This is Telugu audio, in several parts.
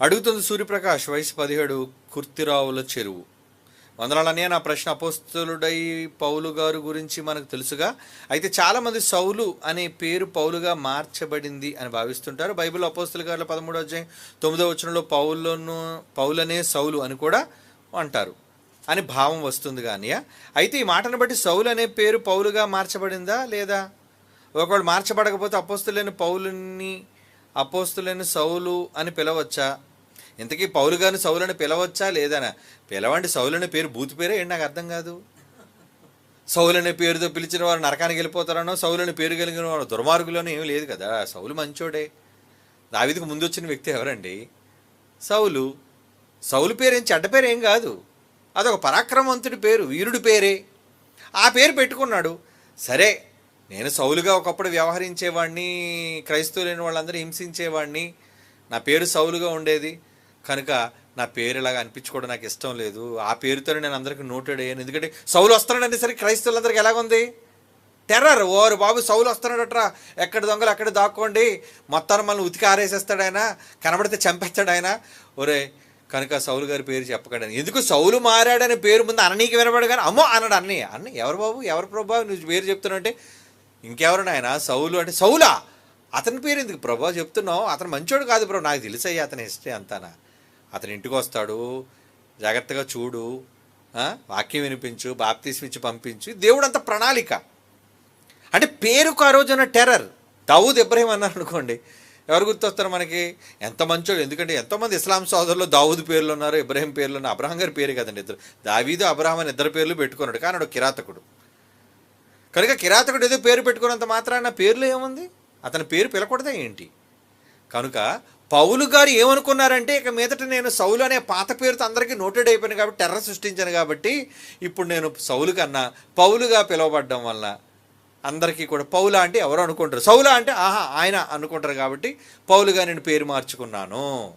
అడుగుతుంది సూర్యప్రకాష్ వయసు పదిహేడు కుర్తిరావుల చెరువు. వందనాలనే నా ప్రశ్న అపోస్తులుడై పౌలు గారు గురించి మనకు తెలుసుగా. అయితే చాలామంది సౌలు అనే పేరు పౌలుగా మార్చబడింది అని భావిస్తుంటారు. బైబిల్ అపోస్తుల గారుల పదమూడో అధ్యాయం తొమ్మిదో వచనంలో పౌలను పౌలనే సౌలు అని కూడా అంటారు. అని భావం వస్తుంది కానీ అయితే ఈ మాటను బట్టి సౌలు అనే పేరు పౌలుగా మార్చబడిందా లేదా? ఒకవేళ మార్చబడకపోతే అపోస్తులైన పౌలుని అపోస్తులైన సౌలు అని పిలవచ్చా? ఇంతకీ పౌలు గారిని సౌలని పిలవచ్చా లేదనా? పిలవండి సౌలు అనే పేరు బూతు పేరే ఏంటి? నాకు అర్థం కాదు. సౌలు అనే పేరుతో పిలిచిన వారు నరకానికి వెళ్ళిపోతారనో సౌలని పేరు కలిగిన వారు దుర్మార్గులోనే ఏమీ లేదు కదా. సౌలు మంచోడే. దావిదికి ముందు వచ్చిన వ్యక్తి ఎవరండి? సౌలు. సౌలు పేరు ఏం చెడ్డ పేరు ఏం కాదు. అదొక పరాక్రమవంతుడి పేరు వీరుడి పేరే. ఆ పేరు పెట్టుకున్నాడు. సరే నేను సౌలుగా ఒకప్పుడు వ్యవహరించేవాడిని క్రైస్తవులైన వాళ్ళందరూ హింసించేవాడిని నా పేరు సౌలుగా ఉండేది. కనుక నా పేరు ఇలాగా అనిపించుకోవడం నాకు ఇష్టం లేదు. ఆ పేరుతోనే నేను అందరికీ నోటెడ్ అయ్యాను. ఎందుకంటే సౌలు వస్తున్నాడంటే సరే క్రైస్తవులందరికీ ఎలాగుంది టెర్రర్. ఓరు బాబు సౌలు వస్తున్నాడట్రా. ఎక్కడ దొంగలు అక్కడ దాక్కోండి. మొత్తాన్ని మనల్ని ఉతికి ఆరేసేస్తాడు ఆయన. కనబడితే చంపేస్తాడు ఆయన. ఒరే కనుక సౌలు గారి పేరు చెప్పకండి. ఎందుకు సౌలు మారాడనే పేరు ముందు అననీకి వినబడు కానీ అమ్మో అన్నాడు అన్నయ్య అన్న ఎవరు బాబు? ఎవరు ప్రభా? నువ్వు పేరు చెప్తున్నా అంటే ఇంకెవరు నాయన? సౌలు అంటే సౌలా? అతని పేరు ఎందుకు? ప్రభా చెప్తున్నావు. అతను మంచోడు కాదు బ్రో నాకు తెలుసయ్యా అతని హిస్టరీ అంతానా. అతని ఇంటికి వస్తాడు. జాగ్రత్తగా చూడు. వాక్యం వినిపించు బాప్తీసం పంపించు. దేవుడు అంత ప్రణాళిక. అంటే పేరుకు ఆ రోజున టెర్రర్. దావూద్ ఇబ్రహీం అన్నారు అనుకోండి. ఎవరు గుర్తొస్తారు మనకి? ఎంత మంచోడు. ఎందుకంటే ఎంతోమంది ఇస్లాం సోదరులు దావూద్ పేర్లు ఉన్నారు ఇబ్రహీం పేర్లు ఉన్నారు. అబ్రహం గారి పేరు కదండి ఇద్దరు. దావీదు అబ్రహం అని ఇద్దరు పేర్లు పెట్టుకున్నాడు. కానీ వాడు కిరాతకుడు. కనుక కిరాతకుడు ఏదో పేరు పెట్టుకున్నంత మాత్రాన పేర్లు ఏముంది? అతని పేరు పిలకూడదా ఏంటి? కనుక పౌలు గారు ఏమనుకున్నారంటే ఇక మీదట నేను సౌలు అనే పాత పేరుతో అందరికీ నోటెడ్ అయిపోయాను కాబట్టి టెర్ర సృష్టించాను కాబట్టి ఇప్పుడు నేను సౌలు కన్నా పౌలుగా పిలువబడ్డం వల్ల అందరికీ కూడా పౌలా అంటే ఎవరు అనుకుంటారు? సౌలా అంటే ఆహా ఆయన అనుకుంటారు కాబట్టి పౌలుగా నేను పేరు మార్చుకున్నాను.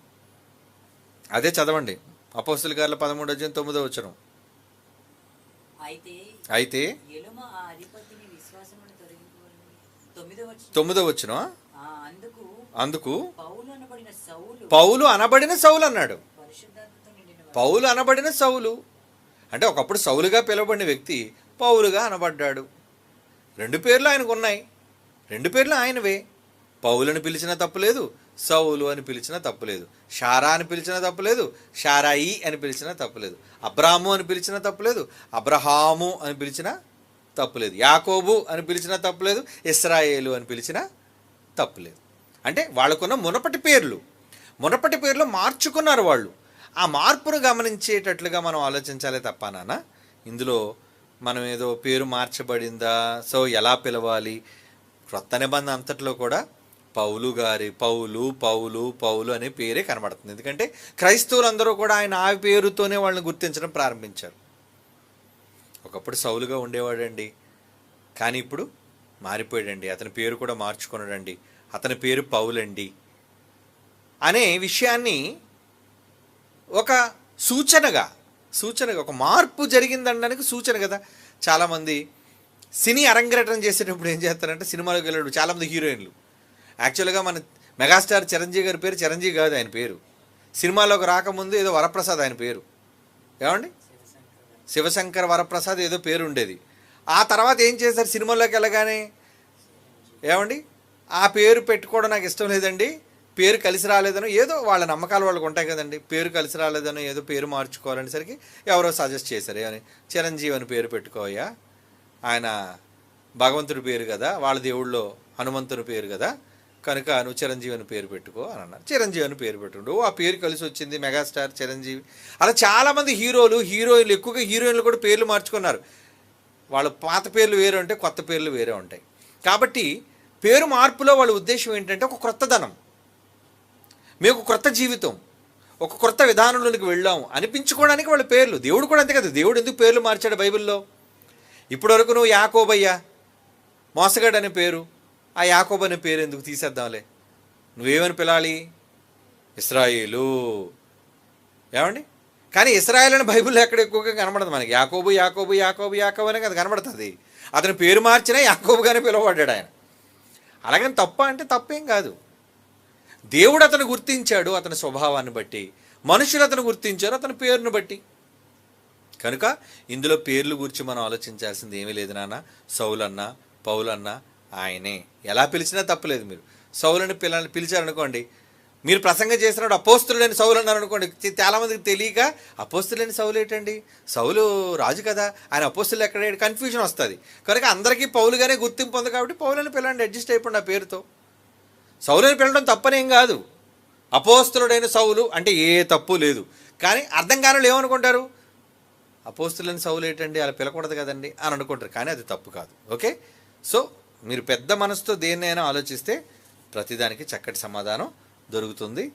అదే చదవండి. అపోస్తుల గారుల పదమూడు వచ్చిన తొమ్మిదో వచ్చినాం వచనం. తొమ్మిదో వచ్చిన అందుకు పౌలు అనబడిన సౌలు అన్నాడు. పౌలు అనబడిన సౌలు. అంటే ఒకప్పుడు సౌలుగా పిలువబడిన వ్యక్తి పౌలుగా అనబడ్డాడు. రెండు పేర్లు ఆయనకు ఉన్నాయి రెండు పేర్లు ఆయనవే. పౌలను పిలిచిన తప్పులేదు సౌలు అని పిలిచినా తప్పులేదు. షారా అని పిలిచినా తప్పులేదు. షారాయి అని పిలిచినా తప్పులేదు. అబ్రాము అని పిలిచినా తప్పులేదు. అబ్రహాము అని పిలిచినా తప్పులేదు. యాకోబు అని పిలిచినా తప్పులేదు. ఇస్రాయేలు అని పిలిచినా తప్పులేదు. అంటే వాళ్ళకున్న మునపటి పేర్లు. మునపటి పేర్లు మార్చుకున్నారు వాళ్ళు. ఆ మార్పును గమనించేటట్లుగా మనం ఆలోచించాలి తప్ప నాన్న. ఇందులో మనం ఏదో పేరు మార్చబడిందా? సో ఎలా పిలవాలి? క్రొత్త నిబంధన అంతట్లో కూడా పౌలు గారి పౌలు పౌలు పౌలు అనే పేరే కనబడుతుంది. ఎందుకంటే క్రైస్తవులందరూ కూడా ఆయన ఆ పేరుతోనే వాళ్ళని గుర్తించడం ప్రారంభించారు. ఒకప్పుడు సౌలుగా ఉండేవాడండి. కానీ ఇప్పుడు మారిపోయాడండి. అతని పేరు కూడా మార్చుకున్నాడండి అతని పేరు పౌలండి అనే విషయాన్ని ఒక సూచనగా సూచనగా ఒక మార్పు జరిగిందనడానికి సూచన కదా. చాలామంది సినీ అరంగేటం చేసేటప్పుడు ఏం చేస్తారంటే సినిమాలోకి వెళ్ళాడు చాలామంది హీరోయిన్లు యాక్చువల్గా మన మెగాస్టార్ చిరంజీవి గారి పేరు చిరంజీవి కాదు ఆయన పేరు. సినిమాలోకి రాకముందు ఏదో వరప్రసాద్ ఆయన పేరు. ఏమండి? శివశంకర్ వరప్రసాద్ ఏదో పేరు ఉండేది. ఆ తర్వాత ఏం చేశారు? సినిమాలోకి వెళ్ళగానే ఏమండి? ఆ పేరు పెట్టుకోవడం నాకు ఇష్టం లేదండి. పేరు కలిసి రాలేదనో ఏదో వాళ్ళ నమ్మకాలు వాళ్ళకు ఉంటాయి కదండి. పేరు కలిసి రాలేదనో ఏదో పేరు మార్చుకోవాలనేసరికి ఎవరో సజెస్ట్ చేశారు. ఏమని? చిరంజీవి అని పేరు పెట్టుకోవయ్యా. ఆయన భగవంతుడి పేరు కదా. వాళ్ళ దేవుళ్ళో హనుమంతుని పేరు కదా. కనుక నువ్వు చిరంజీవి అని పేరు పెట్టుకో అని అన్నారు చిరంజీవి అని పేరు పెట్టుకుంటూ ఆ పేరు కలిసి వచ్చింది మెగాస్టార్ చిరంజీవి. అలా చాలామంది హీరోలు హీరోయిన్లు ఎక్కువగా హీరోయిన్లు కూడా పేర్లు మార్చుకున్నారు. వాళ్ళ పాత పేర్లు వేరే ఉంటాయి కొత్త పేర్లు వేరే ఉంటాయి. కాబట్టి పేరు మార్పులో వాళ్ళ ఉద్దేశం ఏంటంటే ఒక క్రొత్తదనం మీకు ఒక క్రొత్త జీవితం. ఒక క్రొత్త విధానంలోనికి వెళ్ళాం. అనిపించుకోవడానికి వాళ్ళ పేర్లు. దేవుడు కూడా అంతే కదా. దేవుడు ఎందుకు పేర్లు మార్చాడు బైబిల్లో? ఇప్పటివరకు నువ్వు యాకోబయ్యా మోసగాడు అనే పేరు. ఆ యాకోబ్ అనే పేరు ఎందుకు తీసేద్దాంలే? నువ్వేమని పిలాలి? ఇస్రాయేలు. ఏమండి? కానీ ఇస్రాయేల్ అని బైబిల్లో ఎక్కడ ఎక్కువగా కనబడదు మనకి. యాకోబు యాకోబు యాకోబు యాకోబు అనే అది కనబడుతుంది. అతని పేరు మార్చినా యాకోబుగానే పిలువబడ్డాడు ఆయన. అలాగని తప్ప అంటే తప్పేం కాదు. దేవుడు అతను గుర్తించాడు అతని స్వభావాన్ని బట్టి. మనుషులు అతను గుర్తించారు అతని పేరును బట్టి. కనుక ఇందులో పేర్లు గురించి మనం ఆలోచించాల్సింది ఏమీ లేదు నాన్న. సౌలన్న పౌలన్న ఆయనే. ఎలా పిలిచినా తప్పలేదు మీరు. సౌలని పిల్ల పిలిచారనుకోండి మీరు ప్రసంగం చేసినప్పుడు అపోస్తులేని సౌలు అన్నారనుకోండి అనుకోండి తెలియక అపోస్తులేని సౌలు ఏంటండి? సౌలు రాజు కదా? ఆయన అపోస్తులు ఎక్కడ? కన్ఫ్యూజన్ వస్తుంది. కనుక అందరికీ పౌలుగానే గుర్తింపు ఉంది కాబట్టి పౌలని పిల్లండి అడ్జస్ట్ అయిపోండి ఆ పేరుతో. సౌలని పిలవడం తప్పనేం కాదు. అపోస్తులుడైన సౌలు అంటే ఏ తప్పు లేదు. కానీ అర్థం కాని వాళ్ళు ఏమనుకుంటారు? అపోస్తులని సౌలు ఏంటండి? అలా పిలకూడదు కదండి అని అనుకుంటారు. కానీ అది తప్పు కాదు. ఓకే? సో మీరు పెద్ద మనసుతో దేన్నైనా ఆలోచిస్తే ప్రతిదానికి చక్కటి సమాధానం దొరుకుతుంది.